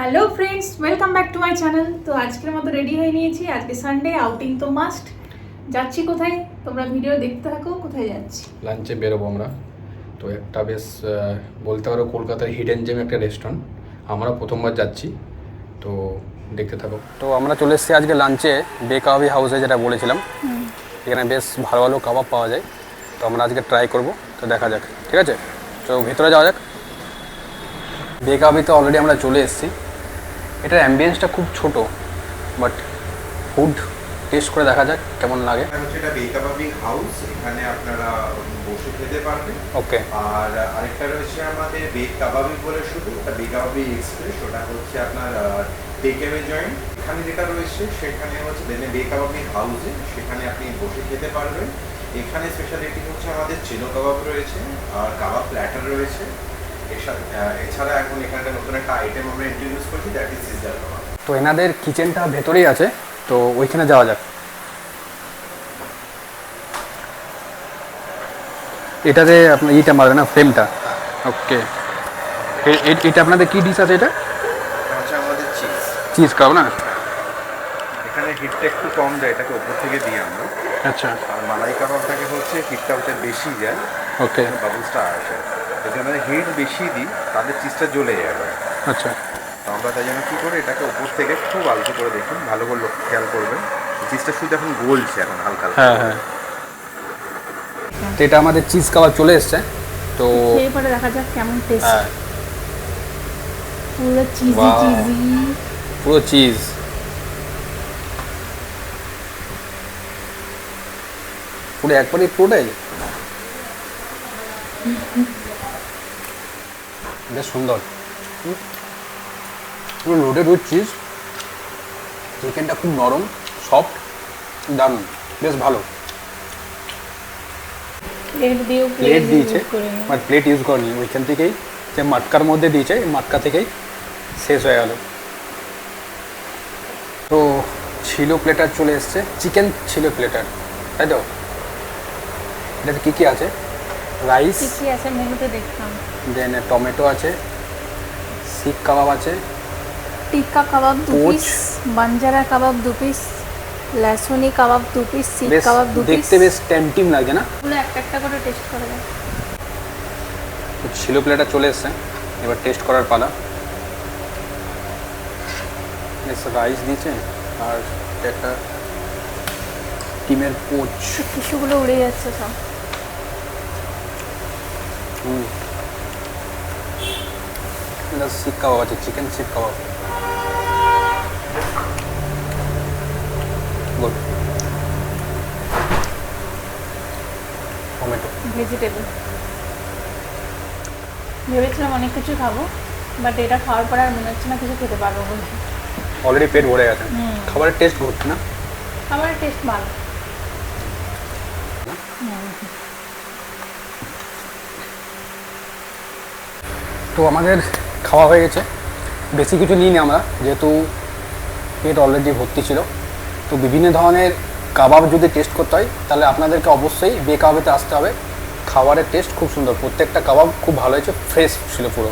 Hello friends welcome back to my channel তো আজকের মতো রেডি হয়ে নিয়েছি। আজকে সানডে আউটিং তো মাস্ট যাচ্ছি কোথায়? তোমরা ভিডিও দেখতে থাকো কোথায় যাচ্ছি? লাঞ্চে বেরোবো আমরা। তো একটা বেশ বলতে পারো কলকাতার হিডেন জেম একটা রেস্টুরেন্ট আমরা প্রথমবার যাচ্ছি। তো দেখতে থাকো। তো আমরা চলে এসেছি আজকে লাঞ্চে বে কাবাবি হাউসে যেটা বলেছিলাম। এখানে বেশ ভালো ভালো কাবাব পাওয়া যায়। তো আমরা আজকে ট্রাই করব। তো দেখা যাক। ঠিক আছে? তো ভেতরে যাওয়া যাক। বে কাবাবিতে অলরেডি আমরা চলে এসেছি। এটার অ্যাম্বিয়েন্সটা খুব ছোট বাট ফুড টেস্ট করে দেখা যাক কেমন লাগে। এটা হচ্ছে এটা হাউস এখানে আপনারা বসে খেতে পারবেন। ওকে আর আরেকটা রয়েছে আমাদের বেক কাবাবি বলে শুধু ওটা বেকাবাবি এক্সপ্রেস ওটা হচ্ছে আপনার টেক অ্যাওয়ে জয়েন্ট এখানে যেটা রয়েছে সেখানে হচ্ছে দেনে বে কাবাবি হাউসে সেখানে আপনি বসে খেতে পারবেন। এখানে স্পেশালিটি হচ্ছে আমাদের চিনো কাবাব রয়েছে আর কাবাব প্ল্যাটার রয়েছে। এছাড়া এখন এখানে নতুন একটা আইটেম আমরা ইন্ট্রোডিউস করছি দ্যাট ইজ সিজার তো এনাদের কিচেনটা ভেতরেই আছে তো ওইখানে যাওয়া যাক। এটাতে আপনার ইটা মারবে না ফ্রেমটা ওকে এটা আপনাদের কি ডিশ আছে এটা? আমাদের চিজ চিজ না? এখানে হিটটা একটু কম যায় এটাকে উপর থেকে দিই আমরা। আচ্ছা। আর মালাই কাবাবটাকে হচ্ছে হিটটা হচ্ছে বেশি যায়। ওকে বাবলসটা আসে। এই জন্য হিট বেশি দিই তাদের চিজটা জ্বলে যাবে আচ্ছা। তো আমরা তাই জন্য কী করি এটাকে উপর থেকে খুব আলতো করে দেখুন ভালো করে লক্ষ্য খেয়াল করবেন। চিজটা শুধু এখন গলছে এখন হালকা হালকা। হ্যাঁ হ্যাঁ। তো এটা আমাদের চিজ কাবাব চলে এসছে। তো খেয়ে পরে দেখা যাক কেমন টেস্ট হ্যাঁ। পুরো চিজি চিজি পুরো চিজ পুরো একবারে পুরোটাই? বেশ সুন্দর। পুরো লোডেড উইথ চিজ চিকেনটা খুব নরম সফট দারুণ বেশ ভালো। প্লেট দিয়েছে। বাট প্লেট ইউজ করেনি। ওইখান থেকেই যে মাটকার মধ্যে দিয়েছে মাটকা থেকেই শেষ হয়ে গেল। তো ছিল প্লেটার চলে এসছে। চিকেন ছিল প্লেটার তাই তো? এটাতে কী কী আছে? রাইস। কি আছে মেনুতে দেখলাম। দেন টমেটো আছে শিক কাবাব আছে টিক্কা কাবাব দু। পিস বাঞ্জারা কাবাব দু পিস লহসুনি কাবাব দু পিস শিক কাবাব দু পিস। দেখতে বেশ টেম্পটিং লাগছে না? পুরো একটা একটা করে টেস্ট করে তো ছিল প্লেটার চলে এসছে এবার টেস্ট করার পালা। বেশ রাইস দিয়েছে আর একটা ডিমের পোচ টিস্যুগুলো উড়ে যাচ্ছে সব। এটা শিক কাবাব আছে চিকেন শিক কাবাব গুড টমেটো ভেজিটেবল ভেবেছিলাম অনেক কিছু খাব বাট এটা খাওয়ার পর আর মনে হচ্ছে না কিছু খেতে পারব বলে। অলরেডি পেট ভরে গেছে। খাবারের টেস্ট ঘটছে না? আমার টেস্ট ভালো। তো আমাদের খাওয়া হয়ে গেছে। বেশি কিছু নিইনি আমরা, যেহেতু পেট অলরেডি ভর্তি ছিল। তো বিভিন্ন ধরনের কাবাব যদি টেস্ট করতে হয়, তাহলে আপনাদেরকে অবশ্যই বে কাবাবেতে আসতে হবে। খাবারের টেস্ট খুব সুন্দর, প্রত্যেকটা কাবাব খুব ভালো হয়েছে ফ্রেশ ছিল পুরো।